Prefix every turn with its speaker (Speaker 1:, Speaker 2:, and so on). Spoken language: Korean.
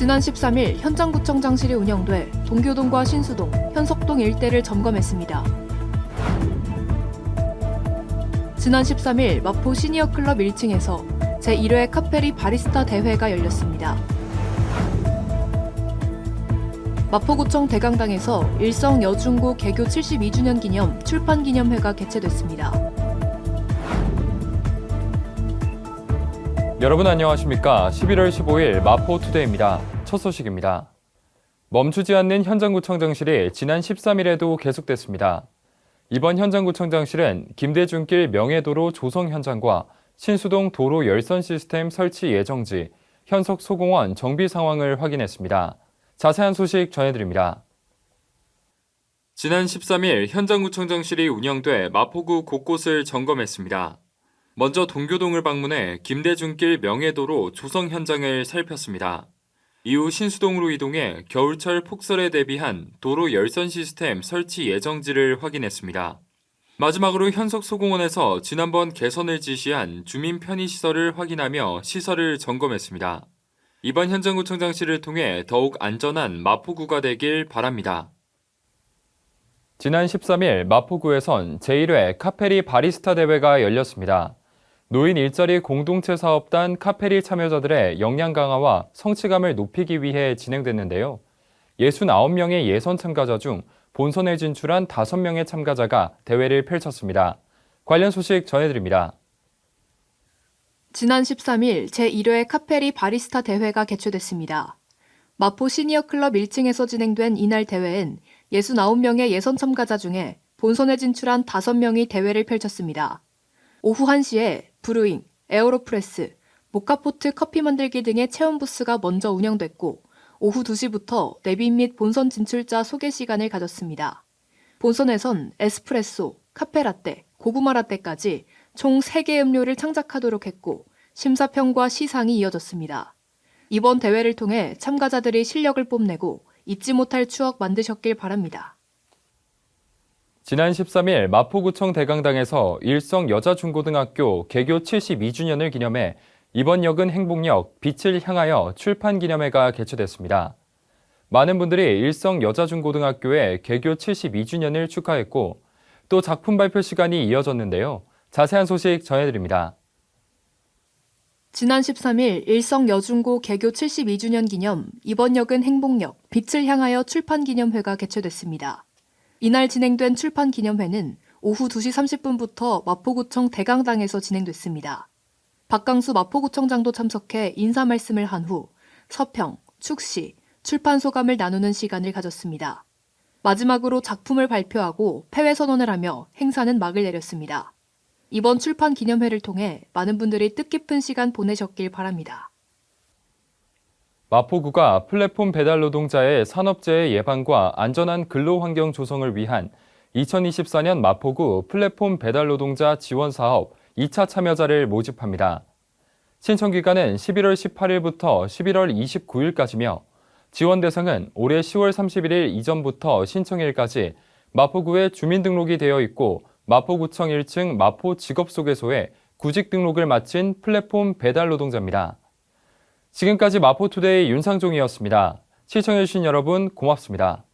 Speaker 1: 지난 13일 현장구청장실이 운영돼 동교동과 신수동, 현석동 일대를 점검했습니다. 지난 13일 마포 시니어 클럽 1층에서 제1회 카페리 바리스타 대회가 열렸습니다. 마포구청 대강당에서 일성 여중고 개교 72주년 기념 출판 기념회가 개최됐습니다.
Speaker 2: 여러분 안녕하십니까? 11월 15일 마포투데이입니다. 첫 소식입니다. 멈추지 않는 현장구청장실이 지난 13일에도 계속됐습니다. 이번 현장구청장실은 김대중길 명예도로 조성 현장과 신수동 도로 열선 시스템 설치 예정지, 현석 소공원 정비 상황을 확인했습니다. 자세한 소식 전해드립니다. 지난 13일 현장구청장실이 운영돼 마포구 곳곳을 점검했습니다. 먼저 동교동을 방문해 김대중길 명예도로 조성 현장을 살폈습니다. 이후 신수동으로 이동해 겨울철 폭설에 대비한 도로 열선 시스템 설치 예정지를 확인했습니다. 마지막으로 현석 소공원에서 지난번 개선을 지시한 주민 편의시설을 확인하며 시설을 점검했습니다. 이번 현장구청장실을 통해 더욱 안전한 마포구가 되길 바랍니다. 지난 13일 마포구에선 제1회 카페리 바리스타 대회가 열렸습니다. 노인 일자리 공동체 사업단 카페리 참여자들의 역량 강화와 성취감을 높이기 위해 진행됐는데요. 69명의 예선 참가자 중 본선에 진출한 5명의 참가자가 대회를 펼쳤습니다. 관련 소식 전해드립니다.
Speaker 1: 지난 13일 제1회 카페리 바리스타 대회가 개최됐습니다. 마포 시니어 클럽 1층에서 진행된 이날 대회엔 69명의 예선 참가자 중에 본선에 진출한 5명이 대회를 펼쳤습니다. 오후 1시에 브루잉, 에어로프레스, 모카포트 커피 만들기 등의 체험 부스가 먼저 운영됐고 오후 2시부터 내빈 및 본선 진출자 소개 시간을 가졌습니다. 본선에선 에스프레소, 카페라떼, 고구마 라떼까지 총 3개 음료를 창작하도록 했고 심사평과 시상이 이어졌습니다. 이번 대회를 통해 참가자들이 실력을 뽐내고 잊지 못할 추억 만드셨길 바랍니다.
Speaker 2: 지난 13일 마포구청 대강당에서 일성 여자중고등학교 개교 72주년을 기념해 이번 역은 행복역 빛을 향하여 출판 기념회가 개최됐습니다. 많은 분들이 일성 여자중고등학교의 개교 72주년을 축하했고 또 작품 발표 시간이 이어졌는데요. 자세한 소식 전해드립니다.
Speaker 1: 지난 13일 일성 여중고 개교 72주년 기념 이번 역은 행복역 빛을 향하여 출판 기념회가 개최됐습니다. 이날 진행된 출판 기념회는 오후 2시 30분부터 마포구청 대강당에서 진행됐습니다. 박강수 마포구청장도 참석해 인사 말씀을 한 후 서평, 축시, 출판 소감을 나누는 시간을 가졌습니다. 마지막으로 작품을 발표하고 폐회 선언을 하며 행사는 막을 내렸습니다. 이번 출판 기념회를 통해 많은 분들이 뜻깊은 시간 보내셨길 바랍니다.
Speaker 2: 마포구가 플랫폼 배달 노동자의 산업재해 예방과 안전한 근로 환경 조성을 위한 2024년 마포구 플랫폼 배달 노동자 지원 사업 2차 참여자를 모집합니다. 신청 기간은 11월 18일부터 11월 29일까지며 지원 대상은 올해 10월 31일 이전부터 신청일까지 마포구에 주민등록이 되어 있고 마포구청 1층 마포 직업소개소에 구직 등록을 마친 플랫폼 배달 노동자입니다. 지금까지 마포투데이 윤상종이었습니다. 시청해주신 여러분 고맙습니다.